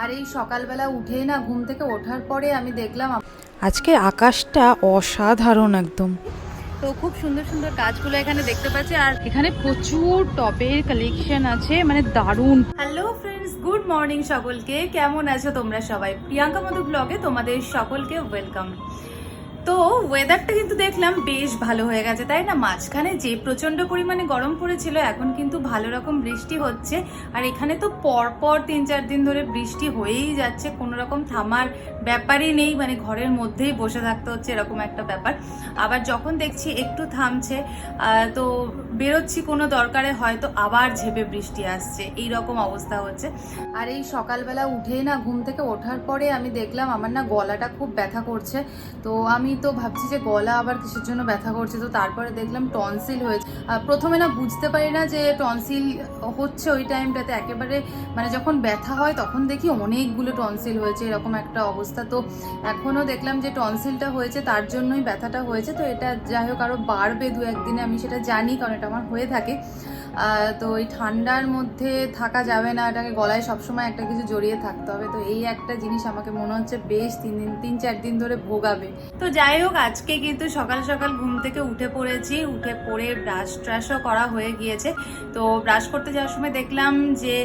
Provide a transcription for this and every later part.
আর এই সকালবেলা উঠেই না ঘুম থেকে ওঠার পরে আমি দেখলাম আজকে আকাশটা অসাধারণ একদম। তো খুব সুন্দর সুন্দর গাছগুলো এখানে দেখতে পাচ্ছি আর এখানে প্রচুর টপের কালেকশন আছে মানে দারুণ। হ্যালো ফ্রেন্ডস গুড মর্নিং সকলকে। কেমন আছো তোমরা সবাই? প্রিয়াঙ্কা মধু ব্লগে তোমাদের সকলকে ওয়েলকাম তো ওয়েদারটা কিন্তু দেখলাম বেশ ভালো হয়ে গেছে, তাই না? মাঝখানে যে প্রচণ্ড পরিমাণে গরম পড়েছিল, এখন কিন্তু ভালো রকম বৃষ্টি হচ্ছে। আর এখানে তো পরপর তিন চার দিন ধরে বৃষ্টি হয়েই যাচ্ছে, কোনো রকম থামার ব্যাপারই নেই মানে ঘরের মধ্যেই বসে থাকতে হচ্ছে, এরকম একটা ব্যাপার। আবার যখন দেখছি একটু থামছে তো বেরোচ্ছি কোনো দরকারে, হয়তো আবার ঝেপে বৃষ্টি আসছে, এই রকম অবস্থা হচ্ছে। আর এই সকালবেলা উঠেই না, ঘুম থেকে ওঠার পরে আমি দেখলাম আমার না গলাটা খুব ব্যথা করছে, তো আমি তো ভাবছি যে গলা আবার কিসের জন্য ব্যথা করছে, তো তারপরে দেখলাম টনসিল হয়েছে। প্রথমে না বুঝতে পারি না যে টনসিল হচ্ছে ওই টাইমটাতে। একেবারে মানে যখন ব্যথা হয় তখন দেখি অনেকগুলো টনসিল হয়েছে, এরকম একটা অবস্থা। তো এখনও দেখলাম যে টনসিলটা হয়েছে, তার জন্যই ব্যথাটা হয়েছে। তো এটা যাই হোক আরও বাড়বে দু একদিনে আমি সেটা জানি, কারণ এটা আমার হয়ে থাকে। তো ওই ঠান্ডার মধ্যে থাকা যাবে না, এটাকে গলায় সবসময় একটা কিছু জড়িয়ে থাকতে হবে। তো এই একটা জিনিস আমাকে মনে হচ্ছে বেশ তিন দিন, তিন, চার দিন ধরে ভোগাবে। তো যাই হোক, আজকে কিন্তু সকাল সকাল ঘুম থেকে উঠে পড়েছি, উঠে পড়ে ব্রাশ ট্রাশও করা হয়ে গিয়েছে। তো ব্রাশ করতে যাওয়ার সময় দেখলাম যে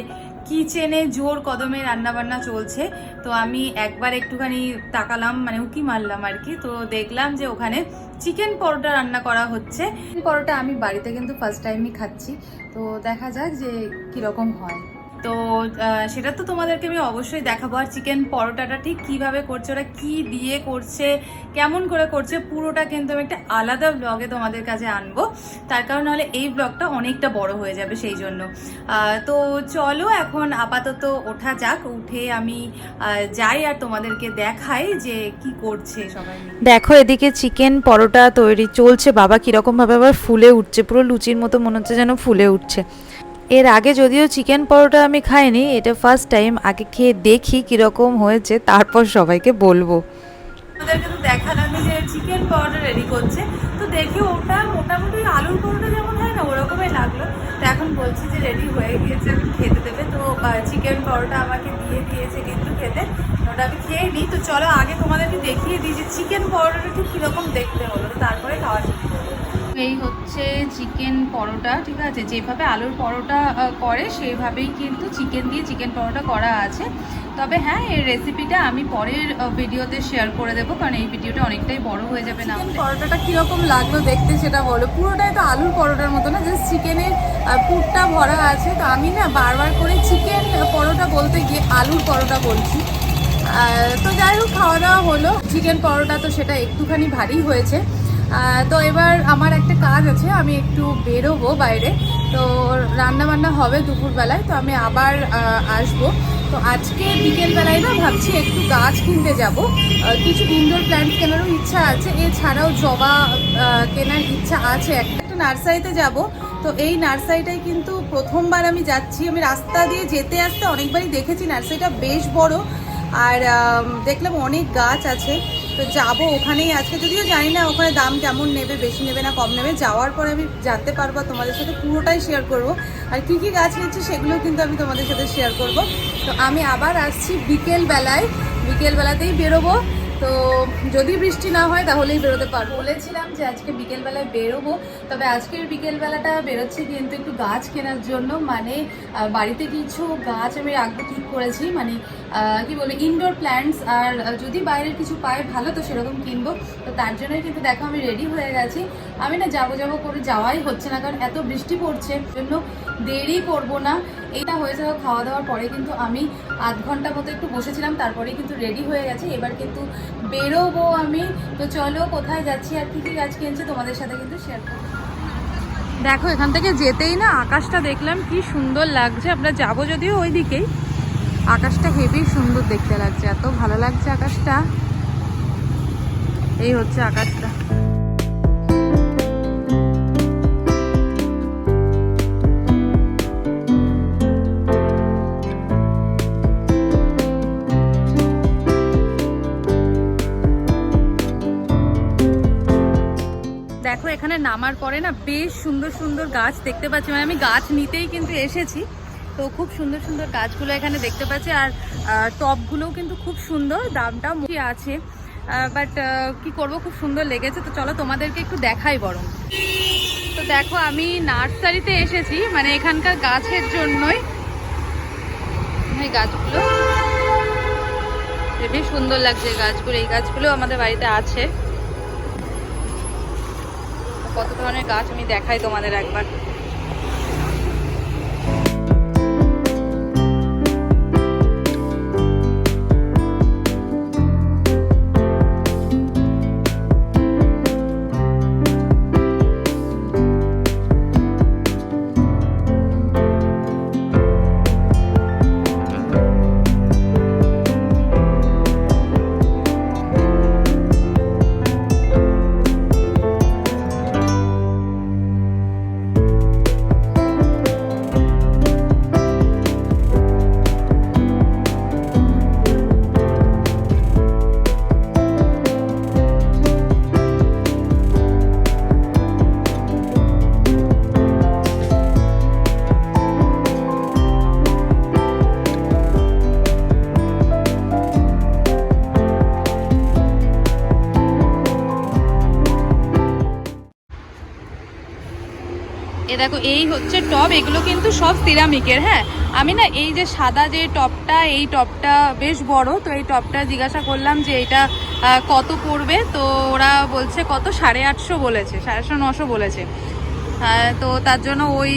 কিচেনে জোর কদমে রান্না বান্না চলছে। তো আমি একবার একটুখানি তাকালাম মানে উকি মারলাম আর কি। তো দেখলাম যে ওখানে চিকেন পরোটা রান্না করা হচ্ছে। পরোটা আমি বাড়িতে কিন্তু ফার্স্ট টাইমই খাচ্ছি। তো দেখা যাক যে কীরকম হয়। তো সেটা তো তোমাদেরকে আমি অবশ্যই দেখাবো। আর চিকেন পরোটাটা ঠিক কীভাবে করছে, ওরা কি দিয়ে করছে, কেমন করে করছে, পুরোটা কিন্তু আমি একটা আলাদা ব্লগে তোমাদের কাছে আনব। তার কারণ হলে এই ব্লগটা অনেকটা বড় হয়ে যাবে সেই জন্য। তো চলো এখন আপাতত ওঠা যাক, উঠে আমি যাই আর তোমাদেরকে দেখাই যে কি করছে সবাই দেখো, এদিকে চিকেন পরোটা তৈরি চলছে। বাবা কীরকম ভাবে আবার ফুলে উঠছে, পুরো লুচির মতো মনে হচ্ছে যেন ফুলে উঠছে। এর আগে যদিও চিকেন পরোটা আমি খাইনি, এটা ফার্স্ট টাইম আগে খেয়ে দেখি কীরকম হয়েছে, তারপর সবাইকে বলব। ওদেরকে তো দেখালাম যে চিকেন পাউডার রেডি করছে। তো দেখে ওটা মোটামুটি আলুর পরোটা যেমন হয় না, ওরকমই লাগল। তো এখন বলছি যে রেডি হয়ে গিয়েছে খেতে দেবে। তো চিকেন পরোটা আমাকে দিয়ে দিয়েছে কিন্তু খেতে। ওটা আমি খেয়ে নিই। তো চলো আগে তোমাদেরকে দেখিয়ে দিই যে চিকেন পরোটাটা ঠিক কীরকম দেখতে হলো তারপরে খাওয়া শুরু করব। এই হচ্ছে চিকেন পরোটা ঠিক আছে? যেভাবে আলুর পরোটা করে সেভাবেই কিন্তু চিকেন দিয়ে চিকেন পরোটা করা আছে। তবে হ্যাঁ এই রেসিপিটা আমি পরের ভিডিওতে শেয়ার করে দেবো কারণ এই ভিডিওটা অনেকটাই বড় হয়ে যাবে না পরোটাটা কীরকম লাগল দেখতে সেটা বলো। পুরোটাই তো আলুর পরোটার মতো না জাস্ট চিকেনের পুরটা ভরা আছে। তো আমি না বারবার করে চিকেন পরোটা বলতে গিয়ে আলুর পরোটা বলছি। তো যাই হোক খাওয়া দাওয়া হলো। চিকেন পরোটা তো সেটা একটুখানি ভারী হয়েছে। তো এবার আমার একটা কাজ আছে, আমি একটু বেরোবো বাইরে। তো রান্না বান্না হবে দুপুরবেলায়, তো আমি আবার আসব। তো আজকে বিকেলবেলায় না ভাবছি একটু গাছ কিনতে যাব। কিছু ইনডোর প্ল্যান্ট কেনারও ইচ্ছা আছে, এছাড়াও জবা কেনার ইচ্ছা আছে। একটা একটা নার্সারিতে যাব, তো এই নার্সারিটাই কিন্তু প্রথমবার আমি যাচ্ছি। আমি রাস্তা দিয়ে যেতে আসতে অনেকবারই দেখেছি, নার্সারিটা বেশ বড়। আর দেখলাম অনেক গাছ আছে। তো যাব ওখানেই আজকে, যদিও জানি না ওখানে দাম কেমন নেবে, বেশি নেবে না কম নেবে। যাওয়ার পরে আমি জানতে পারব তোমাদের সাথে পুরোটাই শেয়ার করব। আর কি কি গাছ নিচ্ছি সেগুলোও কিন্তু আমি তোমাদের সাথে শেয়ার করব। তো আমি আবার আসছি বিকেল বেলায় বিকেল বেলাতেই বেরোবো। তো যদি বৃষ্টি না হয় তাহলেই বেরোতে পারব। বলেছিলাম যে আজকে বিকেলবেলায় বেরোবো, তবে আজকের বিকেলবেলাটা বেরোচ্ছি কিন্তু একটু গাছ কেনার জন্য। মানে বাড়িতে কিছু গাছ আমি রাখব ঠিক করেছি। মানে কি বলে ইনডোর প্ল্যান্টস আর যদি বাইরের কিছু পাই ভালো তো সেরকম কিনবো। তো তার জন্যই কিন্তু দেখো আমি রেডি হয়ে গেছি। আমি না যাব যাব করে যাওয়াই হচ্ছে না, কারণ এত বৃষ্টি পড়ছে, জন্য দেরি করব না। এইটা হয়ে যাওয়া খাওয়া দাওয়ার পরে কিন্তু আমি আধ ঘণ্টা মতো একটু বসেছিলাম, তারপরে কিন্তু রেডি হয়ে গেছে। এবার কিন্তু বেরোবো আমি। তো চলো, কোথায় যাচ্ছি আর কি কি গাছ কিনছে তোমাদের সাথে কিন্তু শেয়ার করব। দেখো, এখান থেকে যেতেই না, আকাশটা দেখলাম, কি সুন্দর লাগছে। আমরা যাব যদিও ওই দিকেই আকাশটা হেভি সুন্দর দেখতে লাগছে, এত ভালো লাগছে আকাশটা। এই হচ্ছে আকাশটা। দেখো, এখানে নামার পরে না বেশ সুন্দর সুন্দর গাছ দেখতে পাচ্ছি। মানে আমি গাছ নিতেই কিন্তু এসেছি। তো খুব সুন্দর সুন্দর গাছগুলো এখানে দেখতে পাচ্ছি। আর আহ, টবগুলোও কিন্তু খুব সুন্দর দামটা মুখে আছে। বাট কি করব খুব সুন্দর লেগেছে। তো চলো তোমাদেরকে একটু দেখাই বরং। তো দেখো আমি নার্সারিতে এসেছি মানে এখানকার গাছের জন্যই। এই গাছগুলো। বেশ সুন্দর লাগছে গাছগুলো। এই গাছগুলো আমাদের বাড়িতে আছে। কত ধরনের গাছ আমি দেখাই তোমাদের একবার। দেখো, এই হচ্ছে টব এগুলো কিন্তু সব সিরামিকের হ্যাঁ? আমি না এই যে সাদা যে টপটা এই টপটা বেশ বড়, তো এই টপটা জিজ্ঞাসা করলাম যে এটা কত পড়বে? তো ওরা বলছে কত? সাড়ে আটশো বলেছে, সাড়ে আটশো, নশো বলেছে। তো তার জন্য ওই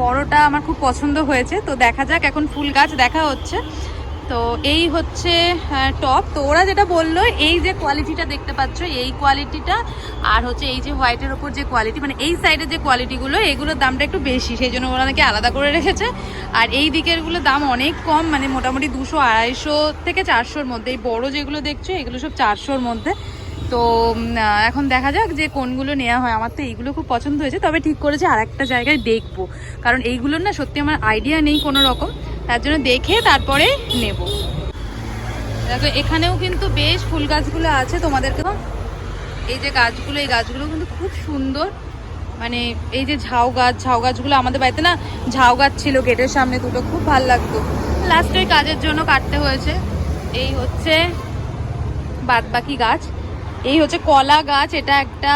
বড়টা আমার খুব পছন্দ হয়েছে। তো দেখা যাক, এখন ফুল গাছ দেখা হচ্ছে। তো এই হচ্ছে টপ তো ওরা যেটা বলল, এই যে কোয়ালিটিটা দেখতে পাচ্ছ, এই কোয়ালিটিটা আর হচ্ছে এই যে হোয়াইটের ওপর যে কোয়ালিটি মানে এই সাইডের যে কোয়ালিটিগুলো এগুলোর দামটা একটু বেশি, সেই জন্য ওরা নাকি আলাদা করে রেখেছে। আর এই দিকেরগুলো দাম অনেক কম মানে মোটামুটি দুশো আড়াইশো থেকে চারশোর মধ্যে। এই বড়ো যেগুলো দেখছ, এগুলো সব চারশোর মধ্যে। তো এখন দেখা যাক যে কোনগুলো নেওয়া হয়। আমার তো এইগুলো খুব পছন্দ হয়েছে, তবে ঠিক করেছে আর একটা জায়গায় দেখব। কারণ এইগুলোর না সত্যি আমার আইডিয়া নেই কোনো রকম তার জন্য দেখে তারপরে নেব। দেখো, এখানেও কিন্তু বেশ ফুল গাছগুলো আছে তোমাদেরকে। তো এই যে গাছগুলো, এই গাছগুলো কিন্তু খুব সুন্দর। মানে এই যে ঝাউ গাছ, ঝাউ গাছগুলো আমাদের বাড়িতে না, ঝাউ গাছ ছিল গেটের সামনে দুটো, খুব ভালো লাগতো। লাস্টে ওই কাজের জন্য কাটতে হয়েছে। এই হচ্ছে বাদ বাকি গাছ। এই হচ্ছে কলা গাছ। এটা একটা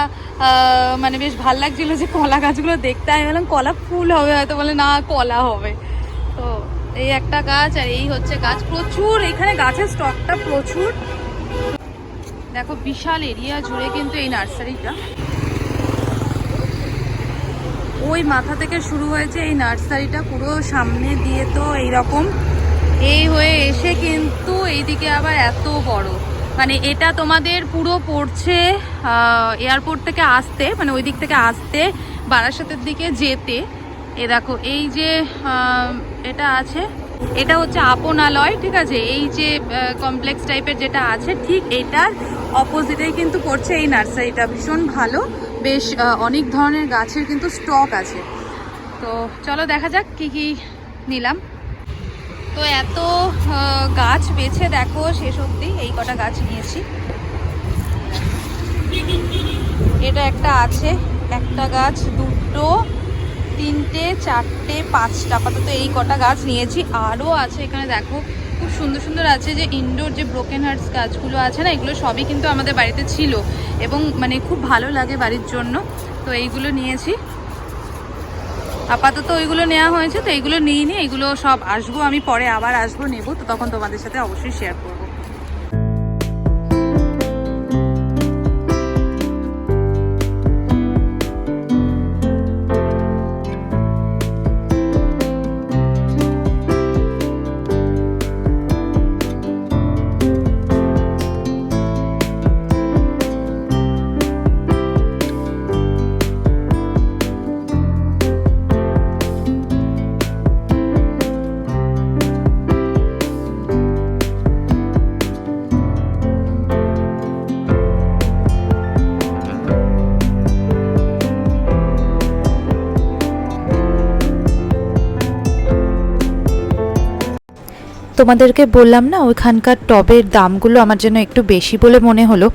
মানে বেশ ভালো লাগছিল যে কলা গাছগুলো দেখতে। আমি বললাম, কলা ফুল হবে হয়তো। বলে, না, কলা হবে। এই একটা গাছ আর এই হচ্ছে গাছ। প্রচুর, এখানে গাছের স্টকটা প্রচুর। দেখো, বিশাল এরিয়া জুড়ে কিন্তু এই নার্সারিটা। ওই মাথা থেকে শুরু হয়েছে এই নার্সারিটা, পুরো সামনে দিয়ে তো এইরকম। এই হয়ে এসে কিন্তু এইদিকে আবার এত বড়। মানে এটা তোমাদের পুরো পড়ছে এয়ারপোর্ট থেকে আসতে মানে ওই দিক থেকে আসতে বারাসাতের দিকে যেতে। এ দেখো, এই যে এটা আছে। এটা হচ্ছে আপনালয়, ঠিক আছে? এই যে কমপ্লেক্স টাইপের যেটা আছে, ঠিক এটার অপোজিটেই কিন্তু করছে এই নার্সারিটা ভীষণ ভালো। বেশ অনেক ধরনের গাছের কিন্তু স্টক আছে। তো চলো দেখা যাক কি কি নিলাম। তো এত গাছ বেছে দেখো, শেষ অবধি এই কটা গাছ নিয়েছি। এটা একটা আছে, একটা গাছ, দুটো তিনটে, চারটে, পাঁচটা। আপাতত এই কটা গাছ নিয়েছি। আরও আছে এখানে, দেখো। খুব সুন্দর সুন্দর আছে যে ইনডোর যে ব্রোকেন হার্টস গাছগুলো আছে না, এগুলো সবই কিন্তু আমাদের বাড়িতে ছিল। এবং মানে খুব ভালো লাগে বাড়ির জন্য। তো এইগুলো নিয়েছি। আপাতত ওইগুলো নেওয়া হয়েছে, তো এইগুলো নিয়ে নিই এগুলো সব আসব, আমি পরে আবার আসব, নেব। তো তখন তোমাদের সাথে অবশ্যই শেয়ার করব। তোমাদেরকে বললাম না, ওইখানকার টবের দামগুলো আমার জন্য একটু বেশি বলে মনে হলো।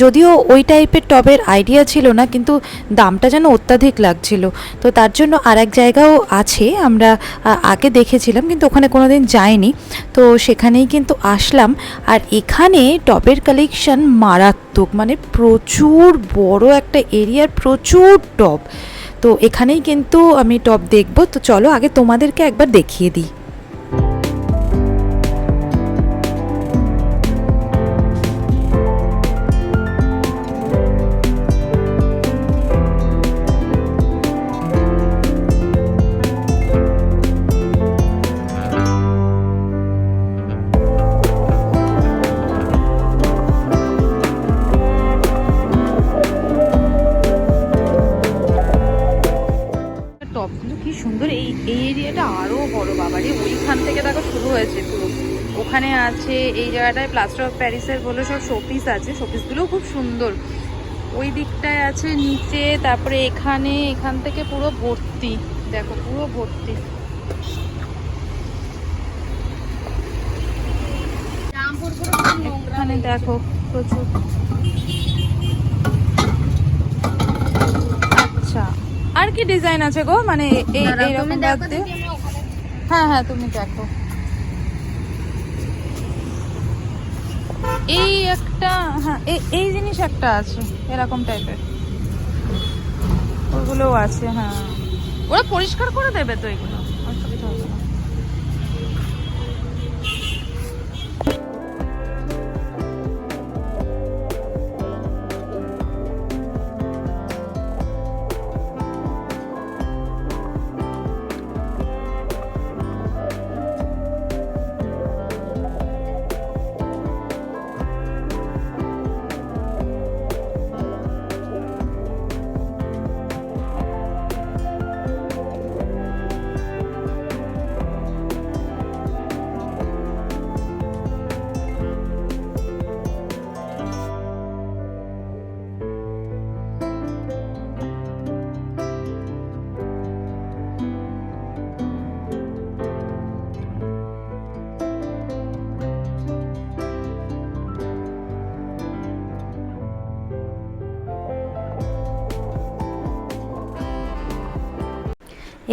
যদিও ওই টাইপের টবের আইডিয়া ছিল না, কিন্তু দামটা যেন অত্যাধিক লাগছিল। তো তার জন্য আর এক জায়গাও আছে, আমরা আগে দেখেছিলাম, কিন্তু ওখানে কোনো দিন যাইনি। তো সেখানেই কিন্তু আসলাম। আর এখানে টবের কালেকশন মারাত্মক মানে প্রচুর বড় একটা এরিয়ার প্রচুর টব। তো এখানেই কিন্তু আমি টপ দেখব। তো চলো আগে তোমাদেরকে একবার দেখিয়ে দিই। কি সুন্দর। এই এই এরিয়াটা আরও বড় বাবারে ওইখান থেকে দেখো শুরু হয়েছে পুরো। ওখানে আছে এই জায়গাটায় প্লাস্টার অফ প্যারিসের বলে সব শোপিস আছে। শোপিসগুলোও খুব সুন্দর। ওই দিকটায় আছে নিচে তারপরে এখানে এখান থেকে পুরো ভর্তি। দেখো পুরো ভর্তি। এখানে দেখো প্রচুর। আর কি ডিজাইন আছে গো? মানে এই এইরকম বাদ হ্যাঁ হ্যাঁ তুমি দেখো। এই একটা হ্যাঁ এই এই জিনিস একটা আছে এরকম টাইপের ওগুলোও আছে হ্যাঁ। ওরা পরিষ্কার করে দেবে তো এগুলো?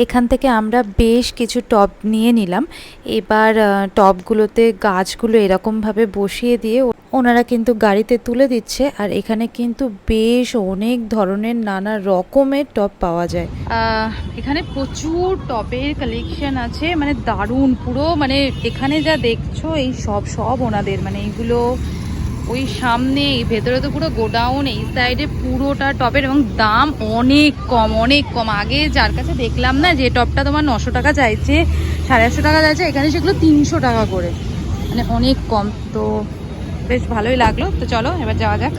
এখান থেকে আমরা বেশ কিছু টব নিয়ে নিলাম। এবার আহ, টবগুলোতে গাছগুলো এরকমভাবে বসিয়ে দিয়ে ওনারা কিন্তু গাড়িতে তুলে দিচ্ছে। আর এখানে কিন্তু বেশ অনেক ধরনের নানা রকমের টব পাওয়া যায়। এখানে প্রচুর টবের কালেকশন আছে। মানে দারুণ পুরো মানে এখানে যা দেখছ এই সব সব ওনাদের। মানে এইগুলো ওই সামনে ভেতরে তো পুরো গোডাউন, এই সাইডে পুরোটা টপের এবং দাম অনেক কম অনেক কম। আগে যার কাছে দেখলাম না যে টপটা তোমার নশো টাকা চাইছে, সাড়ে আটশো টাকা চাইছে, এখানে সেগুলো তিনশো টাকা করে। মানে অনেক কম। তো বেশ ভালোই লাগল। তো চলো, এবার যাওয়া যাক।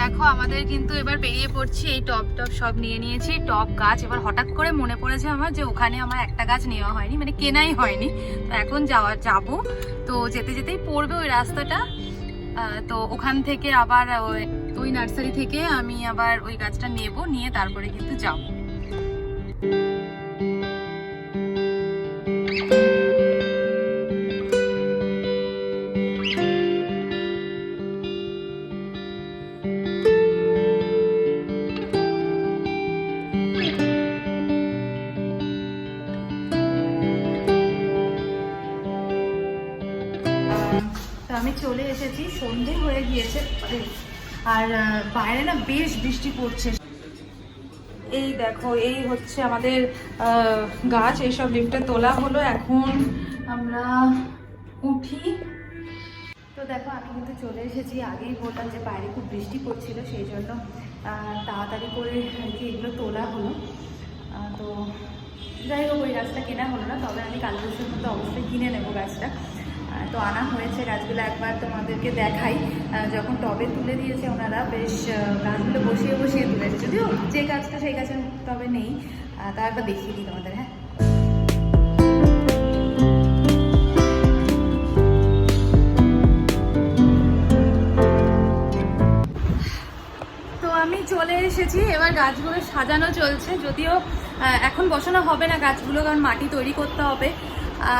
দেখো, আমাদের কিন্তু এবার বেরিয়ে পড়ছি এই টপ টপ সব নিয়ে নিয়েছি। টপ গাছ, এবার হঠাৎ করে মনে পড়েছে আমার যে ওখানে আমার একটা গাছ নেওয়া হয়নি মানে কেনাই হয়নি। তো এখন যাওয়া, যাব। তো যেতে যেতেই পড়বে ওই রাস্তাটা। তো ওখান থেকে আবার ওই- নার্সারি থেকে আমি আবার ওই গাছটা নেব, নিয়ে তারপরে কিন্তু যাব। আমি চলে এসেছি, সন্ধে হয়ে গিয়েছে, আর বাইরে না বেশ বৃষ্টি পড়ছে। এই দেখো, এই হচ্ছে আমাদের গাছ, এইসব লিফটে তোলা হলো। এখন আমরা উঠি। তো দেখো, আমি কিন্তু চলে এসেছি। আগেই বললাম যে বাইরে খুব বৃষ্টি পড়ছিল, সেই জন্য তাড়াতাড়ি করে কি এগুলো তোলা হলো। তো যাই হোক, ওই গাছটা কেনা হলো না, তবে আমি কাল পরশুর মধ্যে অবশ্যই কিনে নেব গাছটা। তো আনা হয়েছে গাছগুলো একবার তোমাদেরকে দেখাই। যখন টবে তুলে দিয়েছে ওনারা বেশ গাছগুলো বসিয়ে বসিয়ে তুলেছে। যদিও যে গাছটা সেই গাছের টবে নেই তারপর দেখিয়ে দিই তোমাদের হ্যাঁ? এসেছি, এবার গাছগুলো সাজানো চলছে। যদিও এখন বসানো হবে না গাছগুলো, কারণ মাটি তৈরি করতে হবে।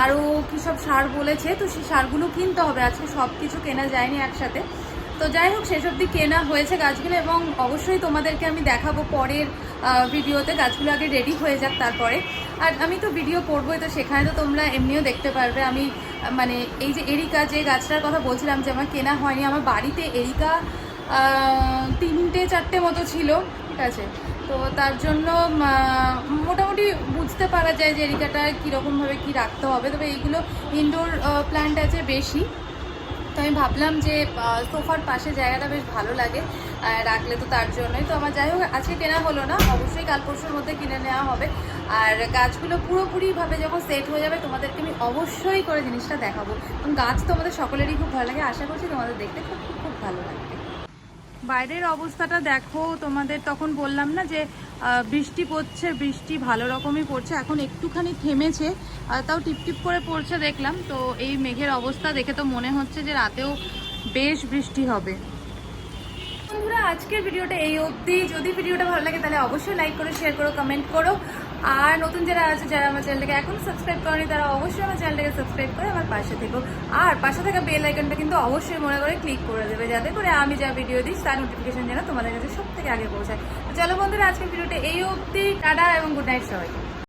আরও কী সব সার বলেছে, তো সেই সারগুলো কিনতে হবে। আজকে সব কিছু কেনা যায়নি একসাথে। তো যাই হোক সেসব দিক কেনা হয়েছে গাছগুলো এবং অবশ্যই তোমাদেরকে আমি দেখাবো পরের ভিডিওতে। গাছগুলো আগে রেডি হয়ে যাক তারপরে। আর আমি তো ভিডিও করবোই, তো সেখানে তো তোমরা এমনিও দেখতে পারবে। আমি মানে এই যে এরিকা, যে গাছটার কথা বলছিলাম যে আমার কেনা হয়নি, আমার বাড়িতে এরিকা তিনটে, চারটে মতো ছিল, ঠিক আছে? তো তার জন্য মোটামুটি বুঝতে পারা যায় যে এরিকাটা কীরকমভাবে কী রাখতে হবে। তবে এইগুলো ইনডোর প্ল্যান্ট আছে বেশি। তো আমি ভাবলাম যে সোফার পাশে জায়গাটা বেশ ভালো লাগে রাখলে তো তার জন্যই। তো আমার যাই হোক আজকে কেনা হলো না, অবশ্যই কাল পরশুর মধ্যে কিনে নেওয়া হবে। আর গাছগুলো পুরোপুরিভাবে যখন সেট হয়ে যাবে, তোমাদেরকে আমি অবশ্যই করে জিনিসটা দেখাবো। কারণ গাছ তো আমাদের সকলেরই খুব ভালো লাগে, আশা করছি তোমাদের দেখতে খুব খুব ভালো লাগবে। বাইরের অবস্থাটা দেখো, তোমাদের তখন বললাম না যে বৃষ্টি পড়ছে, বৃষ্টি ভালো রকমই পড়ছে, এখন একটুখানি থেমেছে তাও টিপটিপ করে পড়ছে দেখলাম, তো এই মেঘের অবস্থা দেখে তো মনে হচ্ছে যে রাতেও বেশ বৃষ্টি হবে। আজকের ভিডিওটা এই অবধি। যদি ভিডিওটা ভালো লাগে তাহলে অবশ্যই লাইক করো শেয়ার করো কমেন্ট করো। আর নতুন যারা আছে, যারা আমার চ্যানেলটাকে এখনও সাবস্ক্রাইব করেনি, তারা অবশ্যই আমার চ্যানেলটাকে সাবস্ক্রাইব করে আমার পাশে থেকো। আর পাশে থাকা বেল আইকনটা কিন্তু অবশ্যই মনে করে ক্লিক করে দেবে, যাতে করে আমি যা ভিডিও দিই, তার নোটিফিকেশন যেন তোমাদের কাছে সব থেকে আগে পৌঁছায়। চলো বন্ধুরা, আজকের ভিডিওটা এই অবধি। টাটা এবং গুড নাইট সবাইকে।